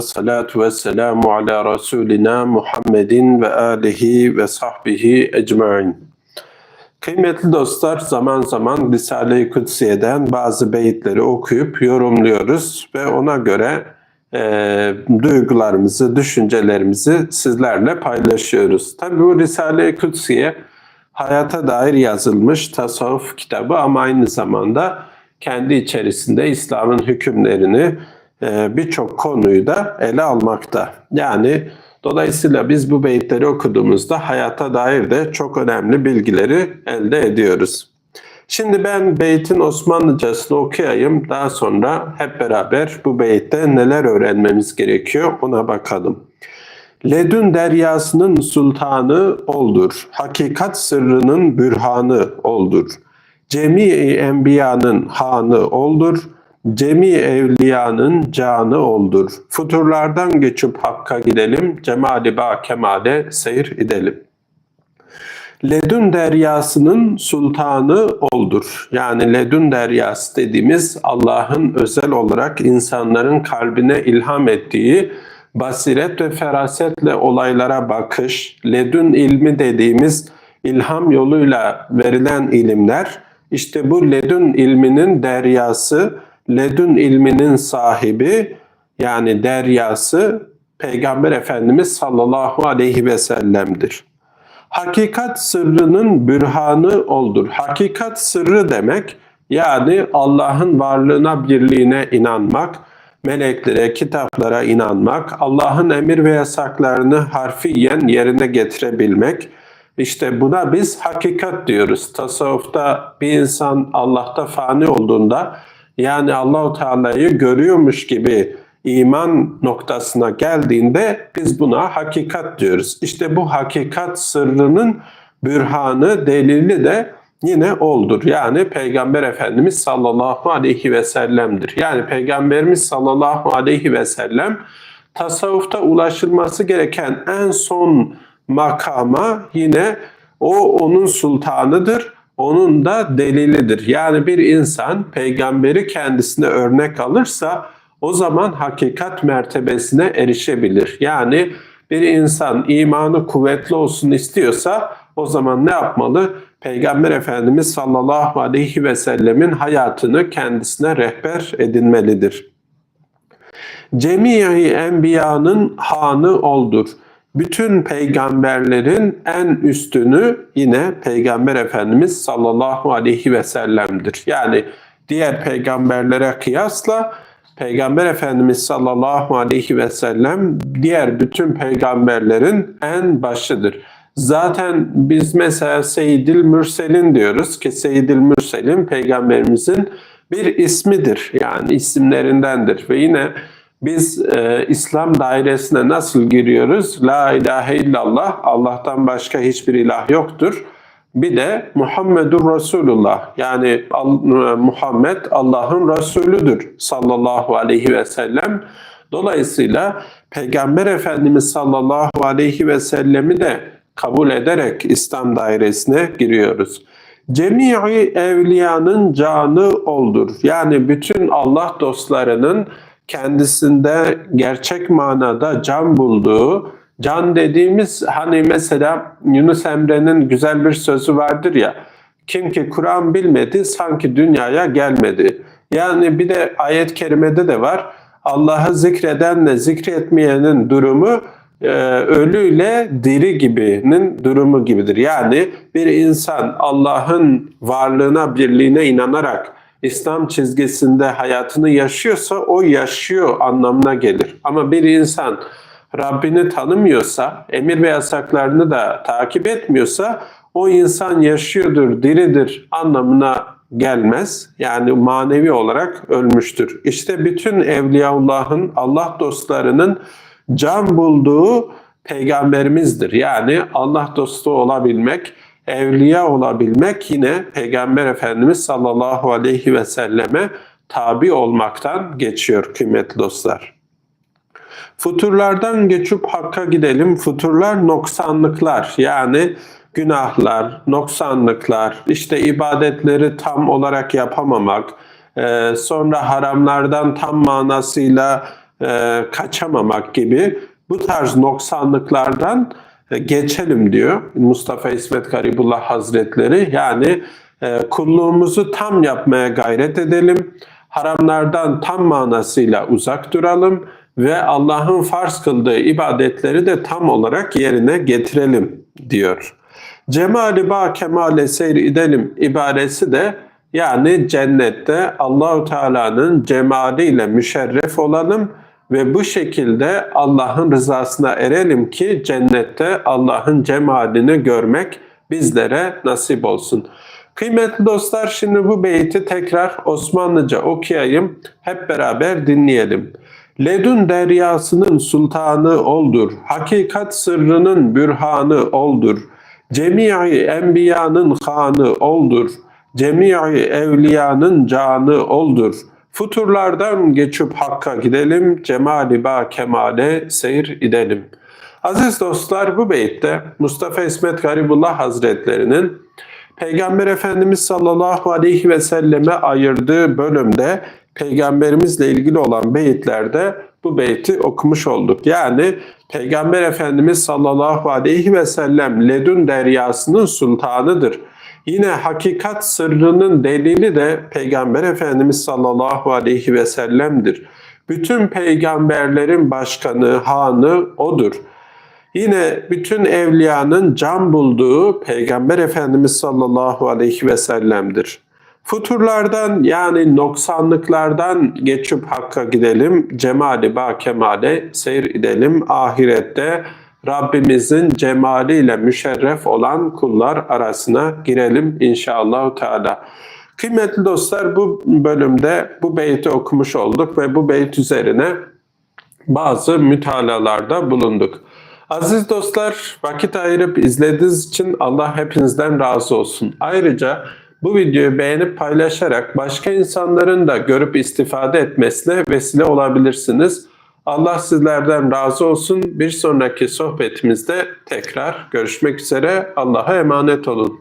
Salatu ve selamu ala Resulina Muhammedin ve alihi ve sahbihi ecmain. Kıymetli dostlar zaman zaman Risale-i Kutsiye'den bazı beyitleri okuyup yorumluyoruz ve ona göre e, duygularımızı, düşüncelerimizi sizlerle paylaşıyoruz. Tabi bu Risale-i Kutsiye hayata dair yazılmış tasavvuf kitabı ama aynı zamanda kendi içerisinde İslam'ın hükümlerini birçok konuyu da ele almakta. Yani dolayısıyla biz bu beyitleri okuduğumuzda hayata dair de çok önemli bilgileri elde ediyoruz. Şimdi ben beytin Osmanlıcasını okuyayım. Daha sonra hep beraber bu beytte neler öğrenmemiz gerekiyor ona bakalım. Ledün deryasının sultanı oldur. Hakikat sırrının bürhanı oldur. Cemi enbiyanın hanı oldur. Cemi evliyanın canı oldur. Futurlardan geçip hakka gidelim. Cemali ba kemale seyir edelim. Ledün deryasının sultanı oldur. Yani ledün deryası dediğimiz Allah'ın özel olarak insanların kalbine ilham ettiği basiret ve ferasetle olaylara bakış, ledün ilmi dediğimiz ilham yoluyla verilen ilimler, işte bu ledün ilminin deryası, ledün ilminin sahibi yani deryası Peygamber Efendimiz sallallahu aleyhi ve sellem'dir. Hakikat sırrının bürhanı oldur. Hakikat sırrı demek yani Allah'ın varlığına, birliğine inanmak, meleklere, kitaplara inanmak, Allah'ın emir ve yasaklarını harfiyen yerine getirebilmek. İşte buna biz hakikat diyoruz. Tasavvufta bir insan Allah'ta fani olduğunda yani Allahu Teala'yı görüyormuş gibi iman noktasına geldiğinde biz buna hakikat diyoruz. İşte bu hakikat sırrının bürhanı, delili de yine oldur. Yani Peygamber Efendimiz sallallahu aleyhi ve sellem'dir. Yani Peygamberimiz sallallahu aleyhi ve sellem tasavvufta ulaşılması gereken en son makama yine o onun sultanıdır. Onun da delilidir. Yani bir insan peygamberi kendisine örnek alırsa o zaman hakikat mertebesine erişebilir. Yani bir insan imanı kuvvetli olsun istiyorsa o zaman ne yapmalı? Peygamber Efendimiz sallallahu aleyhi ve sellemin hayatını kendisine rehber edinmelidir. Cemii enbiyanın hanı oldur. Bütün peygamberlerin en üstünü yine Peygamber Efendimiz sallallahu aleyhi ve sellem'dir. Yani diğer peygamberlere kıyasla Peygamber Efendimiz sallallahu aleyhi ve sellem diğer bütün peygamberlerin en başıdır. Zaten biz mesela Seyyidil Mürselin diyoruz ki Seyyidil Mürselin peygamberimizin bir ismidir. Yani isimlerindendir ve yine biz e, İslam dairesine nasıl giriyoruz? La ilahe illallah, Allah'tan başka hiçbir ilah yoktur. Bir de Muhammedur Resulullah yani Muhammed Allah'ın Resulüdür sallallahu aleyhi ve sellem. Dolayısıyla Peygamber Efendimiz sallallahu aleyhi ve sellemi de kabul ederek İslam dairesine giriyoruz. Cemii evliyanın canı oldur. Yani bütün Allah dostlarının kendisinde gerçek manada can bulduğu, can dediğimiz hani mesela Yunus Emre'nin güzel bir sözü vardır ya, kim ki Kur'an bilmedi sanki dünyaya gelmedi. Yani bir de ayet-i kerimede de var, Allah'ı zikredenle zikretmeyenin durumu e, ölüyle diri gibinin durumu gibidir. Yani bir insan Allah'ın varlığına, birliğine inanarak İslam çizgisinde hayatını yaşıyorsa o yaşıyor anlamına gelir. Ama bir insan Rabbini tanımıyorsa, emir ve yasaklarını da takip etmiyorsa o insan yaşıyordur, diridir anlamına gelmez. Yani manevi olarak ölmüştür. İşte bütün Evliyaullah'ın, Allah dostlarının can bulduğu peygamberimizdir. Yani Allah dostu olabilmek, evliya olabilmek yine Peygamber Efendimiz sallallahu aleyhi ve selleme tabi olmaktan geçiyor kıymetli dostlar. Futurlardan geçip hakka gidelim. Futurlar noksanlıklar yani günahlar, noksanlıklar, işte ibadetleri tam olarak yapamamak, sonra haramlardan tam manasıyla e, kaçamamak gibi bu tarz noksanlıklardan e, geçelim diyor Mustafa İsmet Garibullah Hazretleri. Yani e, kulluğumuzu tam yapmaya gayret edelim. Haramlardan tam manasıyla uzak duralım ve Allah'ın farz kıldığı ibadetleri de tam olarak yerine getirelim diyor. Cemali ba kemale seyr edelim ibaresi de yani cennette Allahu Teala'nın cemaliyle müşerref olalım ve bu şekilde Allah'ın rızasına erelim ki cennette Allah'ın cemalini görmek bizlere nasip olsun. Kıymetli dostlar şimdi bu beyti tekrar Osmanlıca okuyayım. Hep beraber dinleyelim. Ledün deryasının sultanı oldur. Hakikat sırrının bürhanı oldur. Cemii enbiyanın hanı oldur. Cemii evliyanın canı oldur. Futurlardan geçip hakka gidelim. Cemali ba kemale seyir edelim. Aziz dostlar bu beytte Mustafa İsmet Garibullah Hazretlerinin Peygamber Efendimiz sallallahu aleyhi ve selleme ayırdığı bölümde peygamberimizle ilgili olan beyitlerde bu beyti okumuş olduk. Yani Peygamber Efendimiz sallallahu aleyhi ve sellem ledün deryasının sultanıdır. Yine hakikat sırrının delili de Peygamber Efendimiz sallallahu aleyhi ve sellem'dir. Bütün peygamberlerin başkanı, hanı odur. Yine bütün evliyanın can bulduğu Peygamber Efendimiz sallallahu aleyhi ve sellem'dir. Futurlardan yani noksanlıklardan geçip Hakk'a gidelim, cemali ba kemale seyir edelim. Ahirette Rabbimizin cemaliyle müşerref olan kullar arasına girelim inşallah Teala. Kıymetli dostlar bu bölümde bu beyti okumuş olduk ve bu beyt üzerine bazı mütalalarda bulunduk. Aziz dostlar vakit ayırıp izlediğiniz için Allah hepinizden razı olsun. Ayrıca bu videoyu beğenip paylaşarak başka insanların da görüp istifade etmesine vesile olabilirsiniz. Allah sizlerden razı olsun. Bir sonraki sohbetimizde tekrar görüşmek üzere. Allah'a emanet olun.